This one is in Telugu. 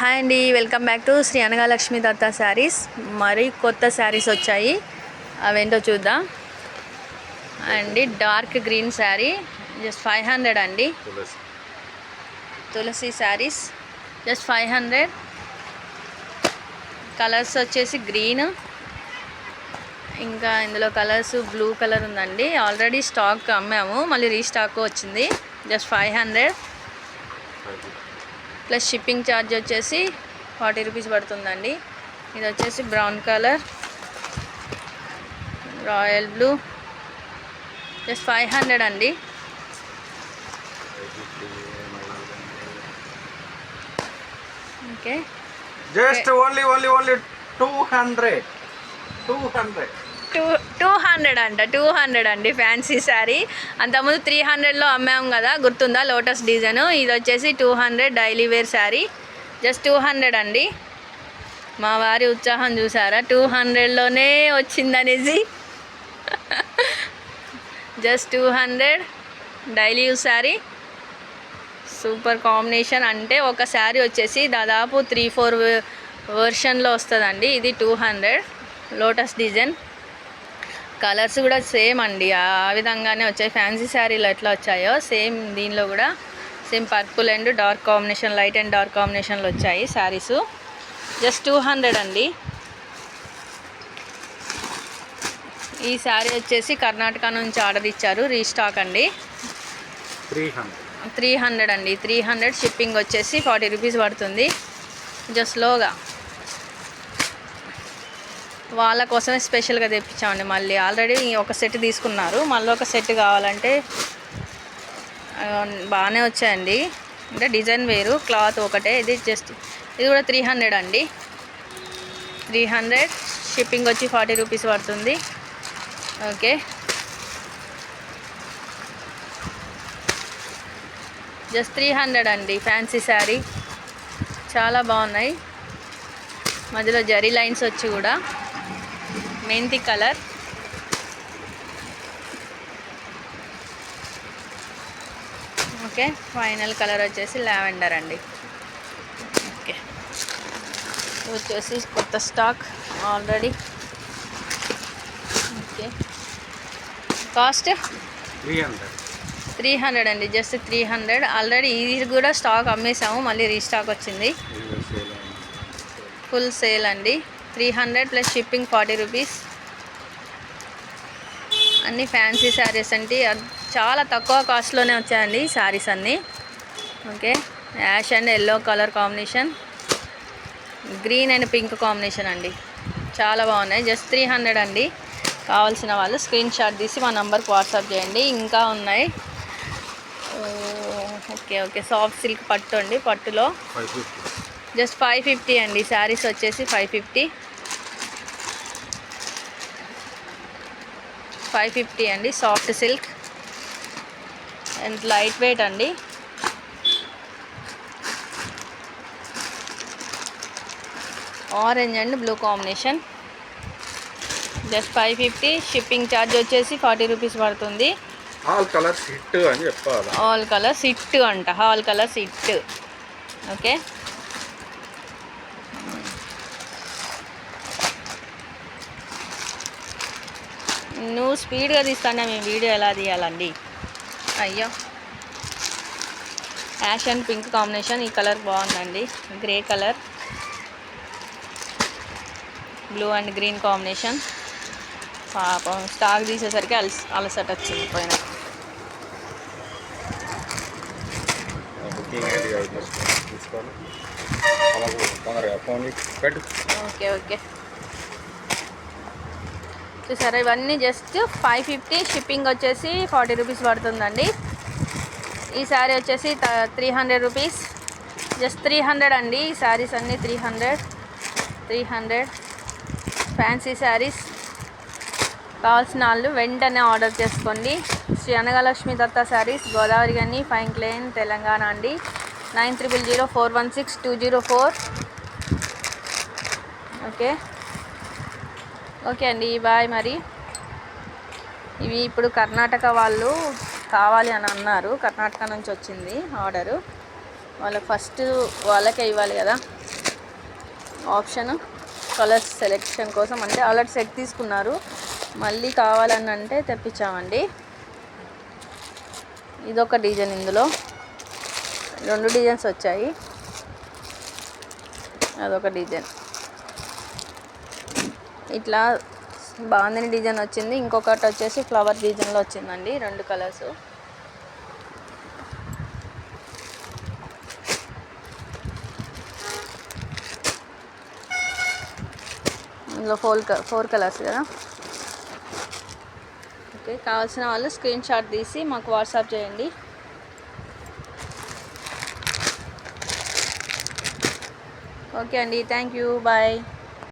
హాయ్ అండి welcome back to Shri Anagalakshmi Datta saris. మరి కొత్త శారీస్ వచ్చాయి. అవేంటో చూద్దాం. అండి dark green sari. Just five hundred అండి. Tulasi Tulasi saris. Just five hundred. Colours వచ్చేసి గ్రీన్. ఇంకా ఇందులో కలర్స్ బ్లూ కలర్ ఉందండి. ఆల్రెడీ స్టాక్ అమ్మాము మళ్ళీ రీస్టాక్ వచ్చింది. Just five hundred. Plus shipping charge వచ్చేసి ఫార్టీ రూపీస్ పడుతుందండి. ఇది వచ్చేసి brown colour royal blue just five hundred అండి. Okay. Just only only only two hundred two hundred. Two two hundred అంట టూ హండ్రెడ్ అండి ఫ్యాన్సీ శారీ. అంతకుముందు త్రీ హండ్రెడ్లో అమ్మాం కదా గుర్తుందా లోటస్ డిజైన్? ఇది వచ్చేసి two hundred daily wear sari. Just two hundred అండి. మా వారి ఉత్సాహం చూసారా? టూ హండ్రెడ్లోనే వచ్చిందనేసి. Just two hundred daily use sari. Super combination అంటే ఒక శారీ వచ్చేసి దాదాపు త్రీ ఫోర్ వర్షన్లో వస్తుందండి. ఇది two hundred lotus design. Colours కూడా సేమ్ అండి. ఆ విధంగానే వచ్చాయి. ఫ్యాన్సీ శారీలో ఎట్లా వచ్చాయో సేమ్ దీనిలో కూడా same purple and dark combination light and dark కాంబినేషన్లో వచ్చాయి శారీస్. జస్ట్ టూ హండ్రెడ్ అండి. ఈ శారీ వచ్చేసి కర్ణాటక నుంచి ఆర్డర్ ఇచ్చారు. రీస్టాక్ అండి. Three hundred. త్రీ హండ్రెడ్ అండి. త్రీ హండ్రెడ్ షిప్పింగ్ వచ్చేసి ఫార్టీ రూపీస్ పడుతుంది. జస్ట్ లోగా. వాళ్ళ కోసమే స్పెషల్గా తెప్పించామండి. మళ్ళీ ఆల్రెడీ ఒక సెట్ తీసుకున్నారు. మళ్ళీ ఒక సెట్ కావాలంటే బాగానే వచ్చాయండి. అంటే డిజైన్ వేరు క్లాత్ ఒకటే. ఇది జస్ట్ ఇది కూడా త్రీ హండ్రెడ్ అండి. త్రీ హండ్రెడ్ షిప్పింగ్ వచ్చి ఫార్టీ రూపీస్ పడుతుంది. ఓకే జస్ట్ త్రీ హండ్రెడ్ అండి ఫ్యాన్సీ శారీ చాలా బాగున్నాయి. మధ్యలో జరీ లైన్స్ వచ్చి కూడా. మెంతి కలర్. ఓకే ఫైనల్ కలర్ వచ్చేసి లావెండర్ అండి. ఓకే వచ్చేసి కొత్త stock already. Okay cost? Three hundred. Three hundred అండి జస్ట్ త్రీ హండ్రెడ్. ఆల్రెడీ ఇది కూడా స్టాక్ అమ్మేసాము మళ్ళీ రీస్టాక్ వచ్చింది. ఫుల్ సేల్ అండి. Three hundred plus shipping forty rupees అన్ని ఫ్యాన్సీ శారీస్ అంటే చాలా తక్కువ కాస్ట్లోనే వచ్చాయండి శారీస్ అన్నీ. Okay ash and yellow colour combination green and pink combination అండి. చాలా బాగున్నాయి. జస్ట్ త్రీ హండ్రెడ్ అండి. కావాల్సిన వాళ్ళు స్క్రీన్ షాట్ తీసి మా నంబర్కి వాట్సాప్ చేయండి. ఇంకా ఉన్నాయి. ఓకే ఓకే సాఫ్ట్ సిల్క్ పట్టు అండి పట్టులో. Five fifty just five fifty అండి. శారీస్ వచ్చేసి ఫైవ్ ఫిఫ్టీ. ఫైవ్ ఫిఫ్టీ అండి. Soft silk. And light weight అండి. Orange and blue combination. Just five fifty. Shipping charge వచ్చేసి ఫార్టీ రూపీస్ పడుతుంది. ఆల్ కలర్స్ హిట్ అని చెప్పాలి? ఆల్ కలర్స్ ఇట్ అంట. All colours it okay. నువ్వు స్పీడ్గా తీస్తానే మీ వీడియో ఎలా తీయాలండి? అయ్యో. యాష్ అండ్ పింక్ కాంబినేషన్ ఈ కలర్ బాగుందండి. Grey colour. Blue and green combination. పాపం స్టాక్ తీసేసరికి అలస అలసట వచ్చింది పోయిన. బుకింగ్ ఏంటి కాదు తీసుకో- తీసుకోవాలి అలా తొందరగా ఫోన్ పెట్టు ఓకే ఓకే చూసారా ఇవన్నీ జస్ట్ ఫైవ్ ఫిఫ్టీ షిప్పింగ్ వచ్చేసి ఫార్టీ రూపీస్ పడుతుందండి. ఈ శారీ వచ్చేసి three hundred rupees. Just three hundred అండి. ఈ శారీస్ అన్నీ three hundred three hundred. Fancy saris కావాల్సిన వాళ్ళు వెంటనే ఆర్డర్ చేసుకోండి. శ్రీ అనగలక్ష్మి దత్త శారీస్ గోదావరి గని ఫైన్ క్లెయిన్ తెలంగాణ అండి. Nine triple zero four one six two zero four. Okay. Okay అండి బాయ్ మరి. ఇవి ఇప్పుడు కర్ణాటక వాళ్ళు కావాలి అని అన్నారు. కర్ణాటక నుంచి వచ్చింది ఆర్డరు. వాళ్ళకి ఫస్ట్ వాళ్ళకే ఇవ్వాలి కదా. ఆప్షన్ కలర్స్ సెలెక్షన్ కోసం. అంటే ఆల్రెడీ సెట్ తీసుకున్నారు. మళ్ళీ కావాలని అంటే తెప్పించామండి. ఇదొక డిజైన్ ఇందులో. రెండు డిజైన్స్ వచ్చాయి. అదొక డిజైన్. ఇట్లా బాగుందని డిజైన్ వచ్చింది. ఇంకొకటి వచ్చేసి ఫ్లవర్ డిజైన్లో వచ్చిందండి. రెండు కలర్స్. ఇందులో ఫోర్ ఫోర్ కలర్స్ కదా? ఓకే కావాల్సిన వాళ్ళు స్క్రీన్ షాట్ తీసి మాకు వాట్సాప్ చేయండి. ఓకే అండి. Thank you. బాయ్.